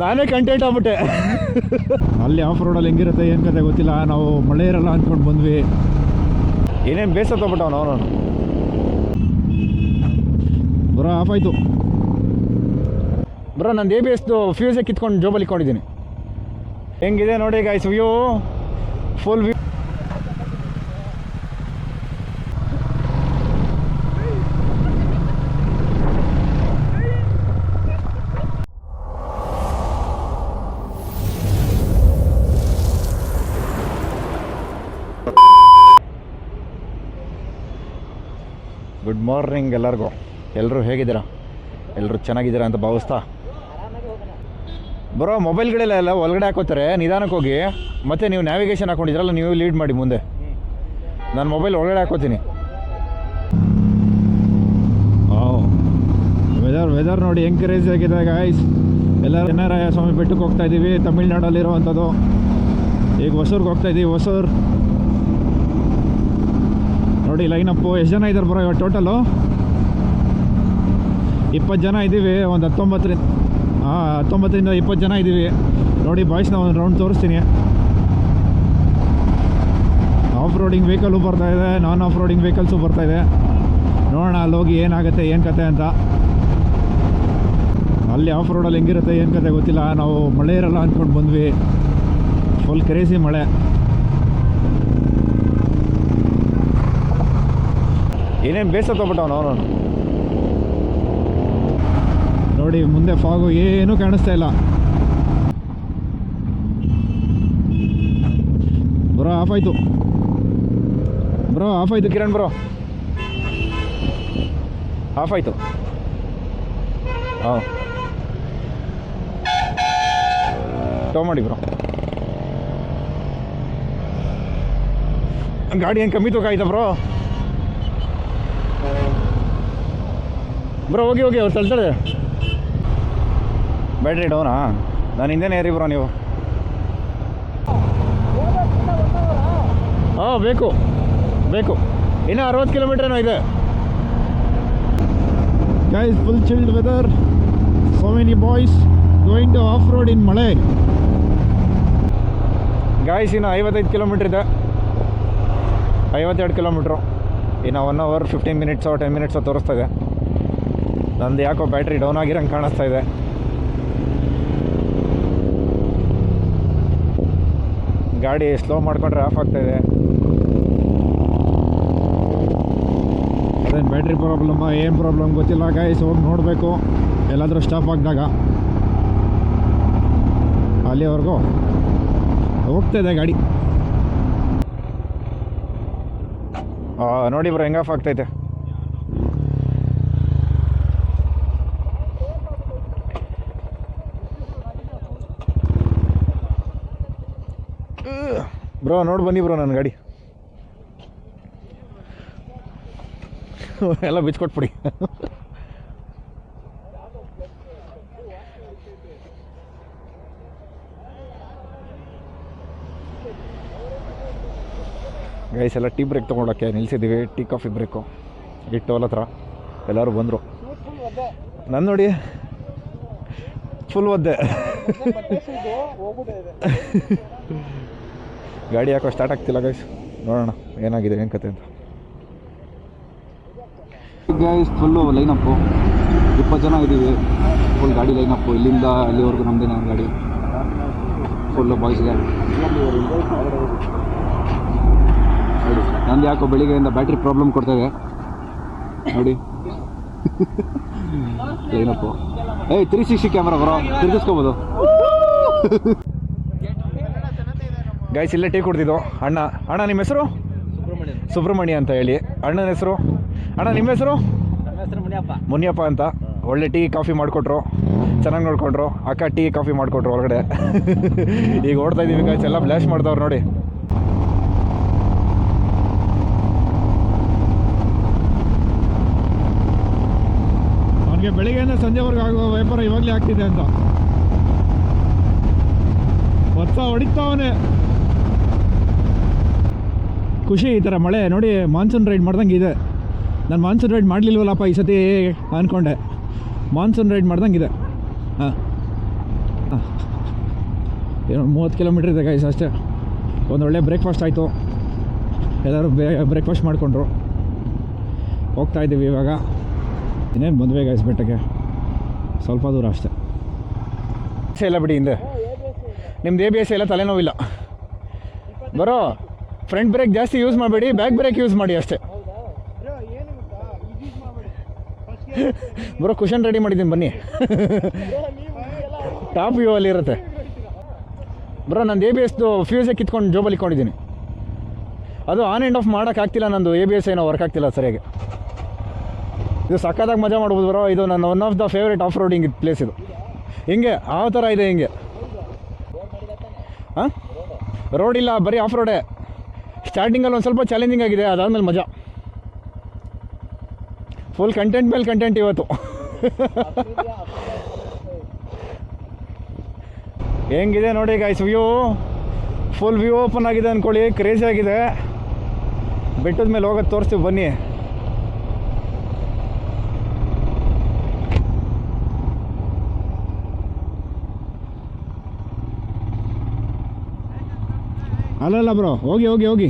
ನಾನೇ ಕಂಟೆಂಟ್ ಆಗ್ಬಿಟ್ಟೆ. ಅಲ್ಲಿ ಆಫ್ ರೋಡಲ್ಲಿ ಹೆಂಗಿರುತ್ತೆ ಏನು ಕತೆ ಗೊತ್ತಿಲ್ಲ ನಾವು ಮಳೆ ಇರಲ್ಲ ಅಂದ್ಕೊಂಡು ಬಂದ್ವಿ. ಏನೇನು ಬೇಸ ಅವನು ಅವನು? ಬರೋ ಆಫ್ ಆಯಿತು. ಬ್ರೋ ನಾನು ಎ ಬಿ ಎಸ್ದು ಫ್ಯೂಸೇ ಕಿತ್ಕೊಂಡು ಜೋಬಲ್ಲಿ ಇಟ್ಕೊಂಡಿದ್ದೀನಿ ಹೆಂಗಿದೆ ನೋಡಿ guys view full view morning ಎಲ್ಲರಿಗೂ. ಎಲ್ಲರೂ ಹೇಗಿದ್ದೀರಾ? ಎಲ್ಲರೂ ಚೆನ್ನಾಗಿದ್ದೀರಾ ಅಂತ ಭಾವಿಸ್ತಾ? ಬರೋ ಮೊಬೈಲ್ಗಳೆಲ್ಲ ಎಲ್ಲ ಒಳಗಡೆ ಹಾಕೋತಾರೆ, ನಿಧಾನಕ್ಕೆ ಹೋಗಿ. ಮತ್ತೆ ನೀವು ನ್ಯಾವಿಗೇಷನ್ ಹಾಕೊಂಡಿದ್ರಲ್ಲ ನೀವು ಲೀಡ್ ಮಾಡಿ ಮುಂದೆ. ನಾನು ಮೊಬೈಲ್ ಒಳಗಡೆ ಹಾಕೋತೀನಿ. ವೆದರ್ ವೆದರ್ ನೋಡಿ, ಹೆಂಗೆ ಕ್ರೇಜ್ ಆಗಿದೆ ಗಾಯ್ಸ್ ಎಲ್ಲರೂ ಚೆನ್ನರಾಯ ಸ್ವಾಮಿ ಬೆಟ್ಟಕ್ಕೆ ಹೋಗ್ತಾ ಇದ್ದೀವಿ, ತಮಿಳ್ನಾಡಲ್ಲಿರುವಂಥದ್ದು. ಈಗ ಹೊಸೂರ್ಗೆ ಹೋಗ್ತಾ ಇದ್ದೀವಿ, ಹೊಸೂರು. ನೋಡಿ ಲೈನಪ್ಪು ಎಷ್ಟು ಜನ ಇದ್ದಾರೆ ಬರೋ ಇವಾಗ ಟೋಟಲು ಇಪ್ಪತ್ತು ಜನ ಇದ್ದೀವಿ, ಒಂದು ಹತ್ತೊಂಬತ್ತರಿಂದ, ಹಾಂ, ಹತ್ತೊಂಬತ್ತರಿಂದ ಇಪ್ಪತ್ತು ಜನ ಇದ್ದೀವಿ. ನೋಡಿ ಬಾಯ್ಸ್ನ ಒಂದು ರೌಂಡ್ ತೋರಿಸ್ತೀನಿ. ಆಫ್ ರೋಡಿಂಗ್ ವೆಹಿಕಲ್ಲು ಬರ್ತಾ ಇದೆ ನಾನ್ ಆಫ್ ರೋಡಿಂಗ್ ವೆಹಿಕಲ್ಸು ಬರ್ತಾ ಇದೆ. ನೋಡೋಣ, ಅಲ್ಲಿ ಹೋಗಿ ಏನಾಗುತ್ತೆ, ಏನು ಕತೆ ಅಂತ. ಅಲ್ಲಿ ಆಫ್ ರೋಡಲ್ಲಿ ಹೆಂಗಿರುತ್ತೆ, ಏನು ಕತೆ ಗೊತ್ತಿಲ್ಲ. ನಾವು ಮಳೆ ಇರಲ್ಲ ಅಂದ್ಕೊಂಡು ಬಂದ್ವಿ. ಫುಲ್ ಕ್ರೇಸಿ ಮಳೆ. ಏನೇನು ಬೇಸರ ತೊಗೊಬಿಟ್ಟವನು ಅವನು ನೋಡಿ, ಮುಂದೆ ಫಾಗು ಏನೂ ಕಾಣಿಸ್ತಾ ಇಲ್ಲ. ಬ್ರೋ ಆಫ್ ಆಯಿತು. ಬ್ರೋ ಆಫ್ ಆಯಿತು, ಕಿರಣ್ ಬ್ರೋ. ಆಫ್ ಆಯಿತು. ಹಾಂ ಟೋ ಮಾಡಿ ಬ್ರೋ. ಗಾಡಿ ಏನು ಕಮ್ಮಿ ತೂಕ ಆಯ್ತಾ ಬ್ರೋ? ಬ್ರೋ ಹೋಗಿ ಹೋಗಿ ಅವ್ರು ತಳ್ತಾರೆ ಬ್ಯಾಟ್ರಿ ಡೌನಾ ನಾನು ಹಿಂದೆನೇ ಏರಿ ಬ್ರೋ ನೀವು. ಹಾಂ ಬೇಕು. ಬೇಕು. ಇನ್ನೂ ಅರವತ್ತು ಕಿಲೋಮೀಟ್ರ್ ಏನೋ ಇದೆ. Guys full chilled weather so many boys going to off road in ಮಳೆ ಗಾಯ್ಸ್ ಇನ್ನು ಐವತ್ತೈದು ಕಿಲೋಮೀಟ್ರ್ ಇದೆ. ಐವತ್ತೆರಡು ಕಿಲೋಮೀಟ್ರು ಇನ್ನು ಒನ್ ಅವರ್ ಫಿಫ್ಟೀನ್ ಮಿನಿಟ್ಸೋ ಟೆನ್ ಮಿನಿಟ್ಸೋ ತೋರಿಸ್ತಾ ಇದೆ. ನಂದು ಯಾಕೋ ಬ್ಯಾಟ್ರಿ ಡೌನ್ ಆಗಿರಂಗೆ ಕಾಣಿಸ್ತಾ ಇದೆ. ಗಾಡಿ ಸ್ಲೋ ಮಾಡಿಕೊಂಡ್ರೆ ಆಫ್ ಆಗ್ತಾ ಇದೆ. ಅದೇನು ಬ್ಯಾಟ್ರಿ ಪ್ರಾಬ್ಲಮ್ಮ, ಏನು ಪ್ರಾಬ್ಲಮ್ ಗೊತ್ತಿಲ್ಲ. ಗಾಯ್ಸ್ ಹೋಗಿ ನೋಡಬೇಕು. ಎಲ್ಲಾದರೂ ಸ್ಟಾಪ್ ಆಗಿದಾಗ. ಅಲ್ಲಿವರೆಗೂ ಹೋಗ್ತಾ ಇದೆ ಗಾಡಿ. ನೋಡಿ ಬ್ರೋ, ಹೆಂಗೆ ಆಫ್ ಆಗ್ತೈತೆ ಬ್ರೋ, ನೋಡಿ ಬನ್ನಿ ಬ್ರೋ ನನ್ನ ಗಾಡಿ. ಎಲ್ಲ ಬಿಚ್ಕೊಟ್ಬಿಡಿ. ಗೈಸ್ ಎಲ್ಲ ಟೀ ಬ್ರೇಕ್ ತೊಗೊಳಕ್ಕೆ ನಿಲ್ಸಿದ್ದೀವಿ. ಟೀ ಕಾಫಿ ಬ್ರೇಕು ಈ ಟೋಲ್ ಹತ್ರ ಎಲ್ಲರೂ ಬಂದರು. ನನ್ನ ನೋಡಿ ಫುಲ್ ಒದ್ದೆ. ಗಾಡಿ ಯಾಕೋ ಸ್ಟಾರ್ಟ್ ಆಗ್ತಿಲ್ಲ ಗೈಸ್ ನೋಡೋಣ, ಏನಾಗಿದೆ, ಏನು ಕತೆ ಅಂತ. ಗೈಸ್ ಫುಲ್ಲು ಲೈನಪ್ಪು ಇಪ್ಪತ್ತು ಜನ ಇದ್ದೀವಿ ಫುಲ್ ಗಾಡಿ ಲೈನಪ್ಪು ಇಲ್ಲಿಂದ ಅಲ್ಲಿವರೆಗೂ ನಮ್ಮದೇ ಗಾಡಿ. ಫುಲ್ಲು ಬಾಯ್ಸ್ಗೆ ನೋಡಿ, ನಂದು ಯಾಕೋ ಬೆಳಿಗ್ಗೆಯಿಂದ ಬ್ಯಾಟ್ರಿ ಪ್ರಾಬ್ಲಮ್ ಕೊಡ್ತಾಯಿದೆ ನೋಡಿ. ಲೈನಪ್ಪು ಏಯ್ ತ್ರೀ ಸಿಕ್ಸ್ಟಿ ಕ್ಯಾಮ್ರಾ ಬರೋ ತಿರ್ಗಿಸ್ಕೋಬೋದು. ಗೈಸ್ ಇಲ್ಲೇ ಟೀ ಕುಡ್ದಿದ್ದು. ಅಣ್ಣ ಅಣ್ಣ ನಿಮ್ಮ ಹೆಸರು? ಸುಬ್ರಹ್ಮಣ್ಯ ಅಂತ ಹೇಳಿ. ಅಣ್ಣನ ಹೆಸರು? ಅಣ್ಣ ನಿಮ್ಮ ಹೆಸರು? ಮುನಿಯಪ್ಪ. ಅಂತ. ಒಳ್ಳೆ ಟೀ ಕಾಫಿ ಮಾಡಿಕೊಟ್ರು. ಚೆನ್ನಾಗಿ ನೋಡ್ಕೊಂಡ್ರು. ಅಕ್ಕ ಟೀ ಕಾಫಿ ಮಾಡಿಕೊಟ್ರು ಹೊರಗಡೆ ಈಗ ಓಡ್ತಾ ಇದ್ದೀವಿ ಗೈಸ್ ಎಲ್ಲ ಬ್ಲಾಶ್ ಮಾಡ್ದವ್ರು ನೋಡಿ. ಅವ್ರಿಗೆ ಬೆಳಿಗ್ಗೆಯಿಂದ ಸಂಜೆವರೆಗೂ ಆಗುವ ವ್ಯಾಪಾರ ಇವಾಗಲೇ ಆಗ್ತಿದೆ ಅಂತ. ಹೊಸ ಹೊಡಿತಾವನೆ. ಖುಷಿ ಈ ಥರ ಮಳೆ ನೋಡಿ ಮಾನ್ಸೂನ್ ರೈಡ್ ಮಾಡ್ದಂಗೆ ಇದೆ. ನಾನು ಮಾನ್ಸೂನ್ ರೈಡ್ ಮಾಡಲಿಲ್ವಲ್ಲಪ್ಪ ಈ ಸತಿ ಅಂದ್ಕೊಂಡೆ ಮಾನ್ಸೂನ್ ರೈಡ್ ಮಾಡ್ದಂಗೆ ಇದೆ. ಹಾಂ. ಹಾಂ. ಏನೋ ಮೂವತ್ತು ಕಿಲೋಮೀಟ್ರ್ ಇದೆ ಗೈಸ್ ಅಷ್ಟೇ. ಒಂದು ಒಳ್ಳೆ ಬ್ರೇಕ್ಫಾಸ್ಟ್ ಆಯಿತು. ಎಲ್ಲರೂ ಬೇ ಬ್ರೇಕ್ಫಾಸ್ಟ್ ಮಾಡಿಕೊಂಡ್ರು. ಹೋಗ್ತಾ ಇದ್ದೀವಿ ಇವಾಗ. ಇನ್ನೇನು ಬಂದ್ವಿ ಗೈಸ್ ಬೆಟ್ಟಕ್ಕೆ. ಸ್ವಲ್ಪ ದೂರ ಅಷ್ಟೇ. ಸೇಲ ಬಿಡಿ ಹಿಂದೆ. ನಿಮ್ದು ಎ ಬಿ ಎಸ್ ಎಲ್ಲ ತಲೆನೋವಿಲ್ಲ. ಬರೋ. ಫ್ರಂಟ್ ಬ್ರೇಕ್ ಜಾಸ್ತಿ ಯೂಸ್ ಮಾಡಬೇಡಿ, ಬ್ಯಾಕ್ ಬ್ರೇಕ್ ಯೂಸ್ ಮಾಡಿ ಅಷ್ಟೇ. ಬರೋ ಕುಷನ್ ರೆಡಿ ಮಾಡಿದ್ದೀನಿ, ಬನ್ನಿ. ಟಾಪ್ ವ್ಯೂ ಅಲ್ಲಿ ಇರುತ್ತೆ. ಬ್ರೋ, ನಂದು ಎ ಬಿ ಎಸ್ದು ಫ್ಯೂಸೇ ಕಿತ್ಕೊಂಡು ಜೋಬಲ್ಲಿ ಇಟ್ಕೊಂಡಿದ್ದೀನಿ. ಅದು ಆನ್ ಆ್ಯಂಡ್ ಆಫ್ ಮಾಡೋಕ್ಕಾಗ್ತಿಲ್ಲ ನಂದು ಎ ಬಿ ಎಸ್ ಏನೋ ವರ್ಕ್ ಆಗ್ತಿಲ್ಲ ಸರಿಯಾಗಿ. ಇದು ಸಕ್ಕತ್ತಾಗಿ ಮಜಾ ಮಾಡ್ಬೋದು ಬರೋ, ಇದು ನನ್ನ one of the favourite off roading place ಇದು. ಹಿಂಗೆ, ಆ ಥರ ಇದೆ ಹಿಂಗೆ. ಹಾಂ ರೋಡ್ ಇಲ್ಲ, ಬರೀ ಆಫ್ ರೋಡೇ ಸ್ಟಾರ್ಟಿಂಗಲ್ಲಿ ಒಂದು ಸ್ವಲ್ಪ ಚಾಲೆಂಜಿಂಗ್ ಆಗಿದೆ, ಅದಾದಮೇಲೆ ಮಜಾ. ಫುಲ್ ಕಂಟೆಂಟ್ ಮೇಲೆ ಕಂಟೆಂಟ್ ಇವತ್ತು. ಹೆಂಗಿದೆ ನೋಡಿ guys view full view open ಆಗಿದೆ ಅಂದ್ಕೊಳ್ಳಿ ಕ್ರೇಜಿ ಆಗಿದೆ. ಬೆಟ್ಟದ ಮೇಲೆ ಹೋಗೋದು ತೋರಿಸ್ತೀವಿ, ಬನ್ನಿ. ಅಲ್ಲಲ್ಲ ಬ್ರೋ, ಹೋಗಿ ಹೋಗಿ ಹೋಗಿ.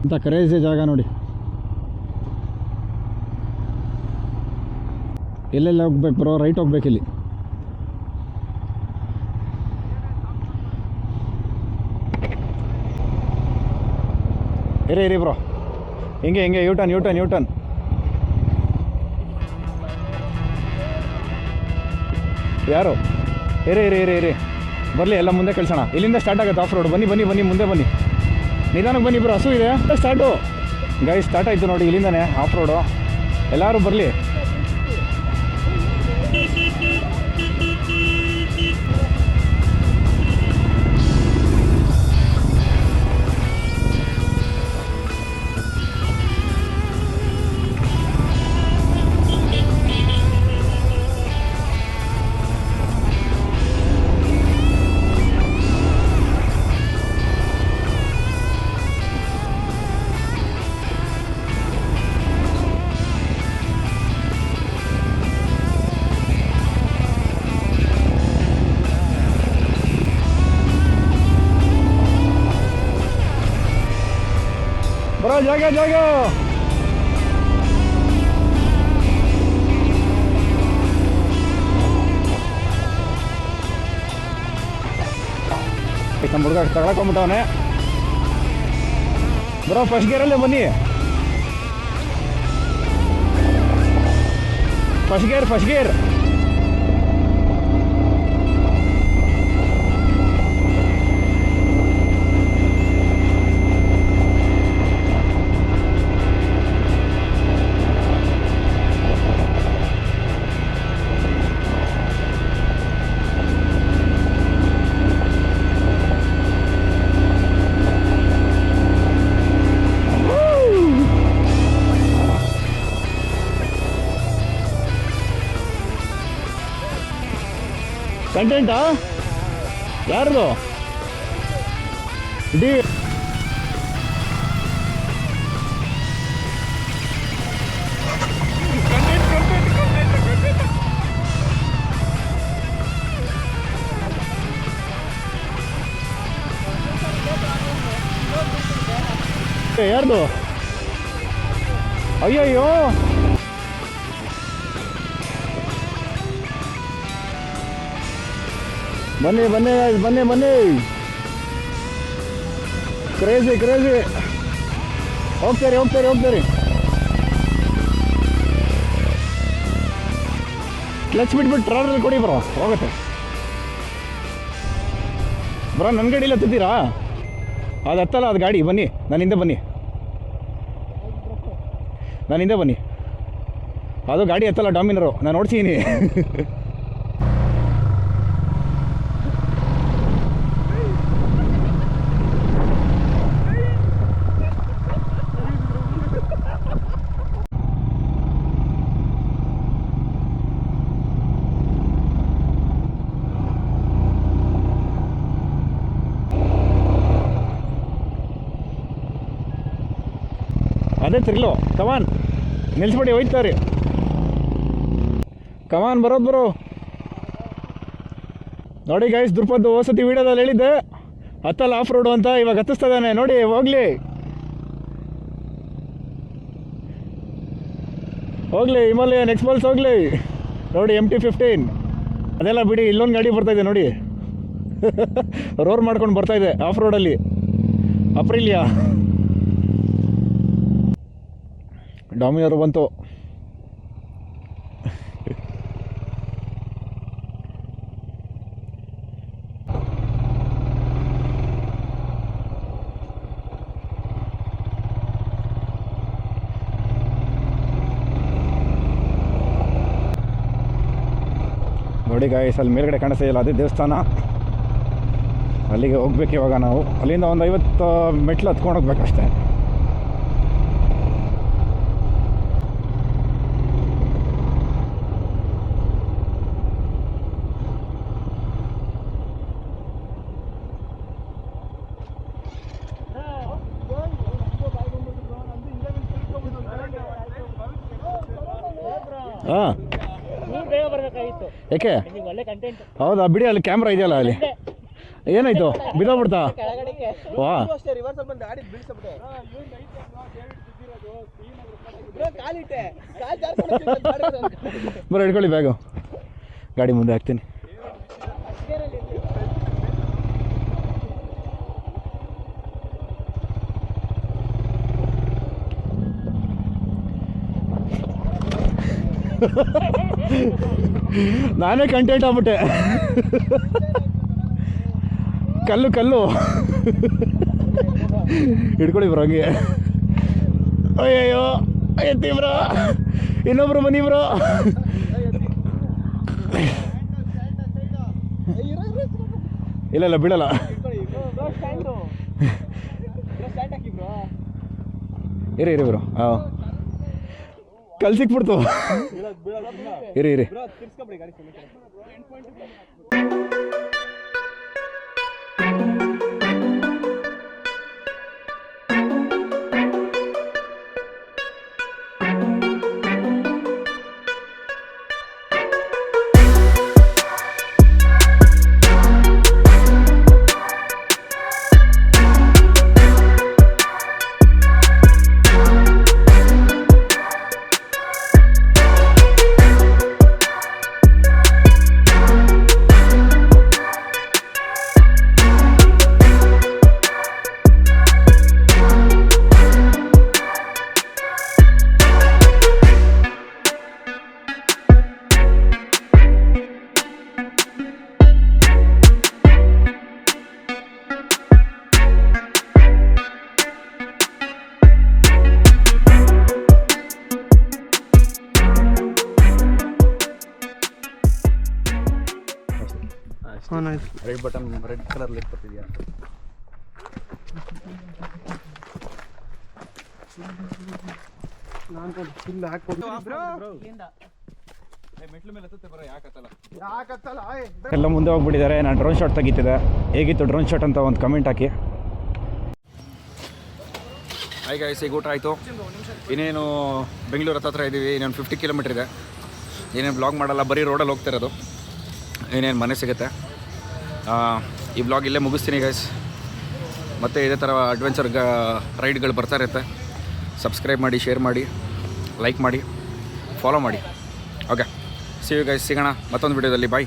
ಅಂತ ಕ್ರೇಜಿ ಜಾಗ ನೋಡಿ. ಎಲ್ಲೆಲ್ಲ ಹೋಗ್ಬೇಕು ಬ್ರೋ ರೈಟ್ ಹೋಗ್ಬೇಕು ಇಲ್ಲಿ. ಇರಿ ಇರಿ ಬ್ರೋ. ಹಿಂಗೆ ಹಿಂಗೆ ಯೂಟರ್ನ್ ಯೂಟನ್ ಯೂಟರ್ನ್ ಯಾರು? ಇರಿ ಇರಿ ಇರಿ ಇರಿ. ಬರಲಿ, ಎಲ್ಲ ಮುಂದೆ ಕಳ್ಸೋಣ. ಇಲ್ಲಿಂದ ಸ್ಟಾರ್ಟ್ ಆಗುತ್ತೆ ಆಫ್ ರೋಡ್ ಬನ್ನಿ ಬನ್ನಿ ಬನ್ನಿ, ಮುಂದೆ ಬನ್ನಿ. ನಿಧಾನಕ್ಕೆ ಬನ್ನಿ ಇಬ್ಬರು ಹಸು ಇದೆ. ಸ್ಟಾರ್ಟು ಗೈ ಸ್ಟಾರ್ಟ್ ಆಯಿತು ನೋಡಿ ಇಲ್ಲಿಂದನೇ ಆಫ್ ರೋಡು ಎಲ್ಲರೂ ಬರಲಿ. ಬರೋ ಜಾಗ ಜಾಗ ನಮ್ಮ ಹುಡುಗ ತಗೊಳಕೊಂಬಿಟ್ಟವನೆ ಬರೋ ಫಸ್ಟ್ ಗೇರಲ್ಲೇ ಬನ್ನಿ first gear first gear 30? Largo. Diga. Gallardo. Ay, ay, ay. ಬನ್ನಿ ಬನ್ನಿ ಬನ್ನಿ ಬನ್ನಿ ಕ್ರೇಜಿ ಕ್ರೇಜಿ ಹೋಗ್ತಾರೆ ಹೋಗ್ತಾರೆ ಹೋಗ್ತಾರೆ ಕ್ಲಚ್ ಬಿಟ್ಬಿಟ್ಟು ಟ್ರಾಲರ್ ಕೊಡಿ ಬ್ರೋ ಹೋಗುತ್ತೆ. ಬ್ರೋ ನನ್ನ ಗಾಡಿ ಇಲ್ಲ ಹತ್ತಿದ್ದೀರಾ ಅದು ಹತ್ತಲ್ಲ, ಅದು ಗಾಡಿ. ಬನ್ನಿ ನನ್ನಿಂದ ಬನ್ನಿ. ನನ್ನಿಂದ ಬನ್ನಿ. ಅದು ಗಾಡಿ ಹತ್ತಲ್ಲ, ಡಾಮಿನರು. ನಾನು ನೋಡ್ತೀನಿ ಅದೇ ತಿರ್ಲು. ಕಮಾನ್ ನಿಲ್ಸ್ಬಿಡಿ ಹೋಯ್ತಾರೆ ಕಮಾನ್ ಬರೋದು ಬರೋ. ನೋಡಿ ಗೈಸ್ ದುರ್ಪದ್ದು ಹೋಸತಿ ವಿಡಿಯೋದಲ್ಲಿ ಹೇಳಿದ್ದೆ. ಹತ್ತಲ್ಲ ಆಫ್ ರೋಡು ಅಂತ ಇವಾಗ ಹತ್ತಿಸ್ತಾ ನೋಡಿ, ಹೋಗ್ಲಿ. ಹೋಗ್ಲಿ ನೆಕ್ಸ್ಟ್ ಎಕ್ಸ್ಪಲ್ಸ್ ಹೋಗ್ಲಿ. ನೋಡಿ ಎಂ ಟಿ ಫಿಫ್ಟೀನ್ ಅದೆಲ್ಲ ಬಿಡಿ, ಇಲ್ಲೊಂದು ಗಾಡಿ ಬರ್ತಾ ಇದೆ, ನೋಡಿ. ರೋರ್ ಮಾಡ್ಕೊಂಡು ಬರ್ತಾ ಇದೆ ಆಫ್ ರೋಡಲ್ಲಿ ಅಪ್ರಿಲಿಯಾ ಡಾಮಿನೋರು ಬಂತು. ನೋಡಿ ಗಾಯಸ್ ಅಲ್ಲಿ ಮೇಲ್ಗಡೆ ಕಾಣಿಸ್ತಾ ಇಲ್ಲ, ಅದೇ ದೇವಸ್ಥಾನ. ಅಲ್ಲಿಗೆ ಹೋಗ್ಬೇಕು ಇವಾಗ ನಾವು. ಅಲ್ಲಿಂದ ಒಂದು ಐವತ್ತು ಮೆಟ್ಲು ಹತ್ಕೊಂಡು ಹೋಗ್ಬೇಕಷ್ಟೇ ಹಾಂ ನೀವು ಬೇಗ ಯಾಕೆ ಹೌದಾ, ಬಿಡಿ, ಅಲ್ಲಿ ಕ್ಯಾಮ್ರಾ ಇದೆಯಲ್ಲ ಅಲ್ಲಿ. ಏನಾಯ್ತು? ಬಿದ್ದೋಗ್ಬಿಡ್ತಾ? ವಾ. ಬರೋ, ಹಿಡ್ಕೊಳ್ಳಿ, ಬ್ಯಾಗು. ಗಾಡಿ ಮುಂದೆ ಹಾಕ್ತೀನಿ. ನಾನೇ ಕಂಟೆಂಟ್ ಆಗ್ಬಿಟ್ಟೆ. ಕಲ್ಲು ಕಲ್ಲು. ಹಿಡ್ಕೊಳ್ಳಿ ಬ್ರೋ ಹಂಗೆ. ಅಯ್ಯಯ್ಯೋ ಎತ್ತಿ ಬ್ರೋ. ಇನ್ನೊಬ್ರು ಬನ್ನಿ ಬ್ರೋ. ಇಲ್ಲ ಇಲ್ಲ ಬಿಡಲ್ಲ. ಇರಿ ಇರಿ ಬ್ರೋ. ಹಾಂ. ಕಲ್ ಸಿಕ್ಬಿಡ್ತು. ಇರಿ ಇರಿ. Red button red colour light ಬರ್ತಿದ್ಯಾ ಎಲ್ಲ ಮುಂದೆ ಹೋಗ್ಬಿಟ್ಟಿದ್ದಾರೆ ನಾನು ಡ್ರೋನ್ ಶಾಟ್ ತೆಗಿತಿದ್ದೆ. ಹೇಗಿತ್ತು ಡ್ರೋನ್ ಶಾಟ್ ಅಂತ ಒಂದು ಕಮೆಂಟ್ ಹಾಕಿ. ಹಾಯ್ ಗಾಯ್ಸ್ ಈಗ ಊಟ ಆಯಿತು? ಇನ್ನೇನು ಬೆಂಗಳೂರು ಹತ್ರ ಇದ್ದೀವಿ ಇನ್ನೊಂದು ಫಿಫ್ಟಿ ಕಿಲೋಮೀಟ್ರ್ ಇದೆ. ಏನೇನು ಬ್ಲಾಗ್ ಮಾಡಲ್ಲ ಬರೀ ರೋಡಲ್ಲಿ ಹೋಗ್ತಿರೋದು ಇನ್ನೇನು ಏನೇನು ಮನೆ ಸಿಗುತ್ತೆ? ಈ ಬ್ಲಾಗ್ ಇಲ್ಲೇ ಮುಗಿಸ್ತೀನಿ ಗೈಸ್ ಮತ್ತು ಇದೇ ಥರ ಅಡ್ವೆಂಚರ್ ಗ ರೈಡ್ಗಳು ಬರ್ತಾ ಇರುತ್ತೆ. ಸಬ್ಸ್ಕ್ರೈಬ್ ಮಾಡಿ ಶೇರ್ ಮಾಡಿ ಲೈಕ್ ಮಾಡಿ ಫಾಲೋ ಮಾಡಿ. ಓಕೆ ಸಿ ಯು ಗೈಸ್ ಸಿಗೋಣ. ಮತ್ತೊಂದು ವಿಡಿಯೋದಲ್ಲಿ ಬಾಯ್